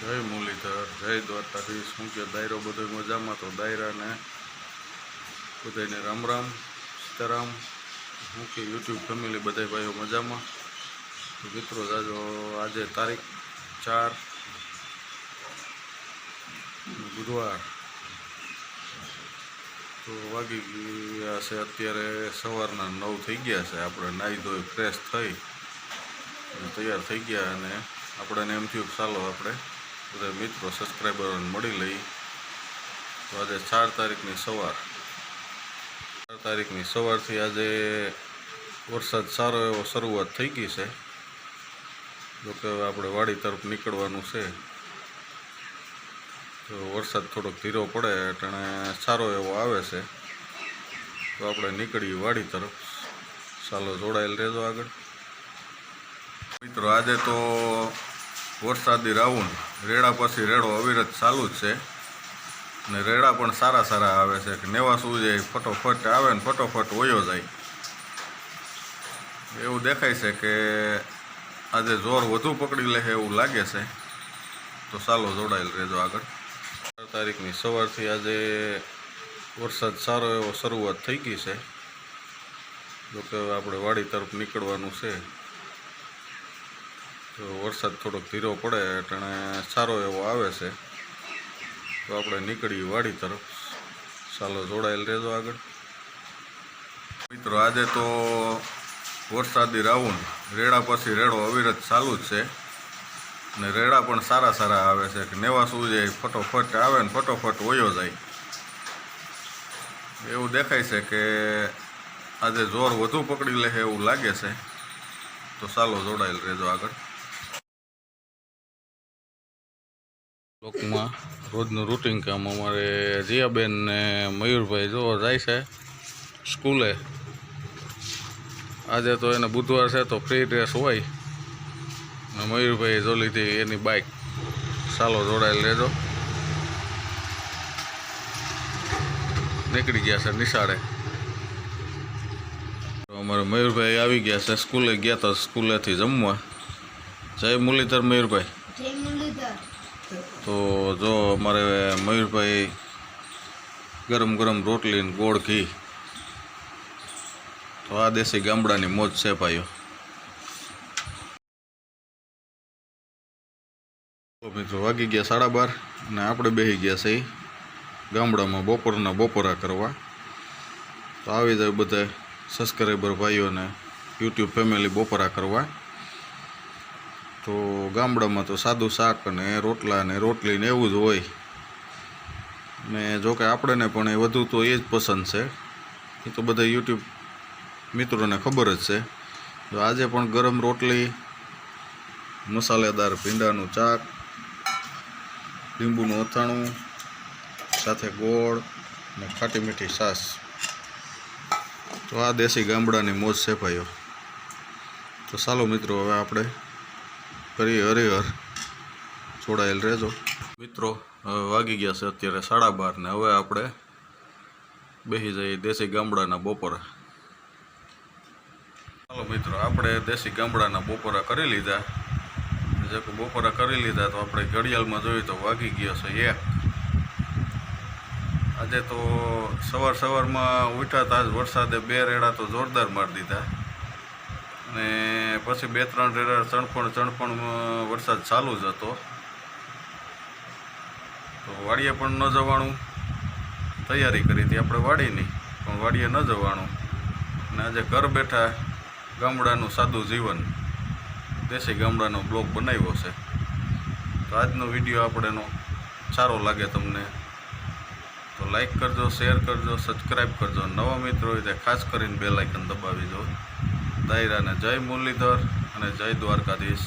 જય મુરલીધર, જય દ્વારકાધીશ. શું કે દાયરો બધો મજામાં? તો દાયરાને બધાને રામ રામ, સીતારામ. શું કે યુટ્યુબ ફેમિલી બધા ભાઈઓ મજામાં? તો મિત્રો જાજો આજે તારીખ ચાર, બુધવાર. તો વાગી ગયા છે અત્યારે સવારના નવ થઈ ગયા છે. આપણે નાહી ધોઈ ફ્રેશ થઈ તૈયાર થઈ ગયા અને આપણને એમ થયું ચાલો આપણે બધા મિત્રો સબસ્ક્રાઈબરોને મળી લઈ. તો આજે ચાર તારીખની સવાર. ચાર તારીખની સવારથી આજે વરસાદ સારો એવો શરૂઆત થઈ ગઈ છે. જોકે આપણે વાડી તરફ નીકળવાનું છે. તો વરસાદ થોડોક ધીરો પડે એટલે સારો એવો આવે છે. તો આપણે નીકળીએ વાડી તરફ. ચાલો જોડાયેલ રહેજો આગળ. મિત્રો, આજે તો વરસાદી રાઉન્ડ. રેડા પછી રેડો અવિરત ચાલુ જ છે. ને રેડા પણ સારા સારા આવે છે કે નેવા જાય ફટોફટ આવે ને ફટોફટ વયો જાય. એવું દેખાય છે કે આજે જોર વધુ પકડી લે એવું લાગે છે. તો ચાલો જોડાયેલ રહેજો આગળ. ચાર તારીખની સવારથી આજે વરસાદ સારો એવો શરૂઆત થઈ ગઈ છે. જોકે આપણે વાડી તરફ નીકળવાનું છે. વરસાદ થોડોક ધીરો પડે એટલે સારો એવો આવે છે. તો આપણે નીકળીએ વાડી તરફ. ચાલો જોડાયેલ રહેજો આગળ. મિત્રો, આજે તો વરસાદી રાઉન્ડ. રેડા પછી રેડો અવિરત ચાલુ જ છે. ને રેડા પણ સારા સારા આવે છે કે નેવા શું જાય ફટોફટ આવે ને ફટોફટ વયો જાય. એવું દેખાય છે કે આજે જોર વધુ પકડી લે એવું લાગે છે. તો ચાલો જોડાયેલ રહેજો આગળ. લોકમાં રોજનું રૂટિન કામ અમારે જીયાબેન ને મયુરભાઈ જોવા જાય છે સ્કૂલે. આજે તો એને બુધવાર છે તો ફ્રી ડ્રેસ હોય. ને મયુરભાઈ જો લીધી એની બાઇક ચાલો જોડાયેલ રહેજો. નીકળી ગયા છે નિશાળે. અમારે મયુરભાઈ આવી ગયા છે સ્કૂલે ગયા હતા સ્કૂલેથી જમવા. જય મુરલીધર મયુરભાઈ. તો જો અમારે મયુરભાઈ ગરમ ગરમ રોટલી ને ગોળ ઘી. તો આ દેશી ગામડાની મોજ છે ભાઈઓ. મિત્રો વાગી ગયા સાડા બાર અને આપણે બેસી ગયા છે ગામડામાં બપોરના બપોરા કરવા. તો આવી જાય બધા સબસ્ક્રાઈબર ભાઈઓને યુટ્યુબ ફેમિલી બપોરા કરવા. તો ગામડામાં તો સાદું શાક અને રોટલા ને રોટલી ને એવું જ હોય. ને જોકે આપણને પણ એ વધુ તો એ જ પસંદ છે. એ તો બધા યુટ્યુબ મિત્રોને ખબર જ છે. તો આજે પણ ગરમ રોટલી, મસાલેદાર ભીંડાનું ચાક, લીંબુનું અથાણું, સાથે ગોળ ને ખાટી મીઠી છાશ. તો આ દેશી ગામડાની મોજ છે ભાઈઓ. તો ચાલો મિત્રો, હવે આપણે કરીએ હરિહર જોડાયેલ રહેજો. મિત્રો હવે વાગી ગયા છે અત્યારે સાડા બાર ને. હવે આપણે બેસી જઈએ દેશી ગામડાના બપોરા. ચાલો મિત્રો, આપણે દેશી ગામડાના બપોરા કરી લીધા. જે બપોરા કરી લીધા તો આપણે ઘડિયાળમાં જોઈએ તો વાગી ગયો છે એક. આજે તો સવાર સવારમાં ઉઠ્યા હતા વરસાદે બે રેડા તો જોરદાર મારી દીધા. અને પછી બે ત્રણ રેડા ચણપણ ચણપણ વરસાદ ચાલુ જ હતો. તો વાડીએ પણ ન જવાનું. તૈયારી કરી હતી આપણે વાડીની, પણ વાડીએ ન જવાનું. અને આજે ઘર બેઠા ગામડાનું સાદું જીવન, દેશી ગામડાનો બ્લોગ બનાવ્યો છે. તો આજનો વીડિયો આપણેનો સારો લાગે તમને તો લાઈક કરજો શેર કરજો સબસ્ક્રાઈબ કરજો. નવા મિત્રો હોય તે ખાસ કરીને બે લાઇકન દબાવી દો. દાયરાને જય મુરલીધર અને જય દ્વારકાધીશ.